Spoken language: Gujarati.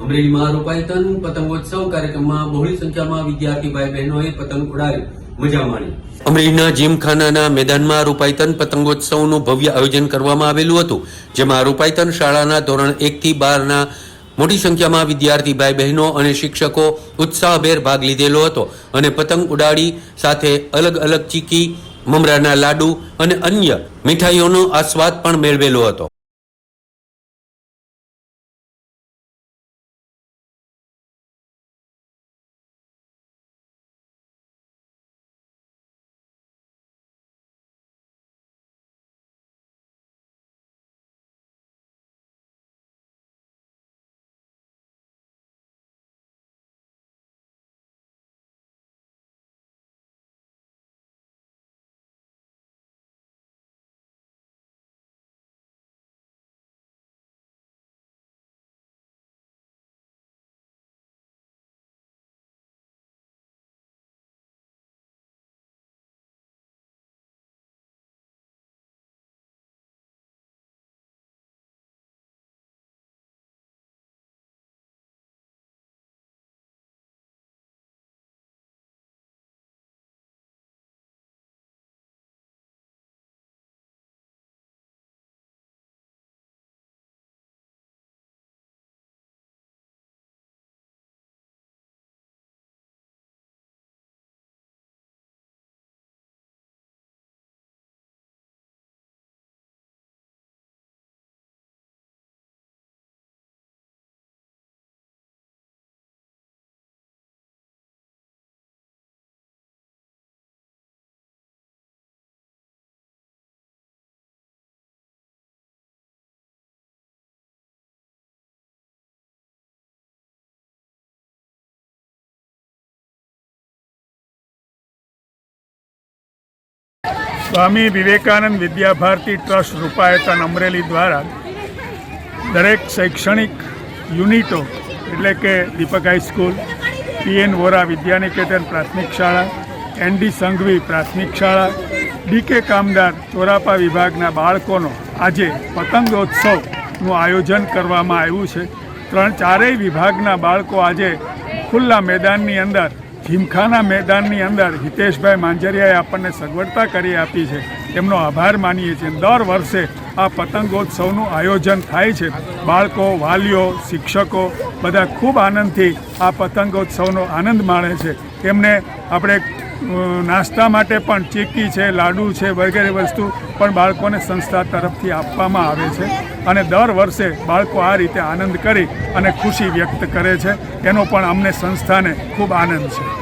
અમરેલીમાં રૂપાયતન પતંગોત્સવ કાર્યક્રમમાં બહોળી સંખ્યામાં વિદ્યાર્થી ભાઈ બહેનોએ પતંગ ઉડાવી મજા માણી. અમરેલીના જીમખાનાના મેદાનમાં રૂપાયતન પતંગોત્સવનું ભવ્ય આયોજન કરવામાં આવેલું હતું, જેમાં રૂપાયતન શાળાના ધોરણ એક થી બારના મોટી સંખ્યામાં વિદ્યાર્થી ભાઈ બહેનો અને શિક્ષકો ઉત્સાહભેર ભાગ લીધેલો હતો અને પતંગ ઉડાડી સાથે અલગ અલગ ચીકી, મમરાના લાડુ અને અન્ય મીઠાઈઓનો આસ્વાદ પણ મેળવેલો હતો. સ્વામી વિવેકાનંદ વિદ્યાભારતી ટ્રસ્ટ રૂપાયતન અમરેલી દ્વારા દરેક શૈક્ષણિક યુનિટો, એટલે કે Deepak high school PN Vora Vidyaniketan પ્રાથમિક શાળા એનડી સંઘવી પ્રાથમિક શાળા ડીકે કામદાર ચોરાપા વિભાગના બાળકોનો આજે પતંગોત્સવનું આયોજન કરવામાં આવ્યું છે. ત્રણ ચારેય વિભાગના બાળકો આજે ખુલ્લા મેદાનની અંદર જીમખાના મેદાનની અંદર હિતેશભાઈ માંજરિયાએ આપણને સગવડતા કરી આપી છે. એમનો આભાર માનીએ છીએ. દર વર્ષે આ પતંગોત્સવનું આયોજન થાય છે. બાળકો, વાલીઓ, શિક્ષકો બધા ખૂબ આનંદથી આ પતંગોત્સવનો આનંદ માણે છે. એમને આપણે નાસ્તા માટે પણ ચીક્કી છે, લાડુ છે, વગેરે વસ્તુ પણ બાળકોને સંસ્થા તરફથી આપવામાં આવે છે. અને દર વર્ષે બાળકો આ રીતે આનંદ કરી અને ખુશી વ્યક્ત કરે છે. એનો પણ અમને સંસ્થાને ખૂબ આનંદ છે.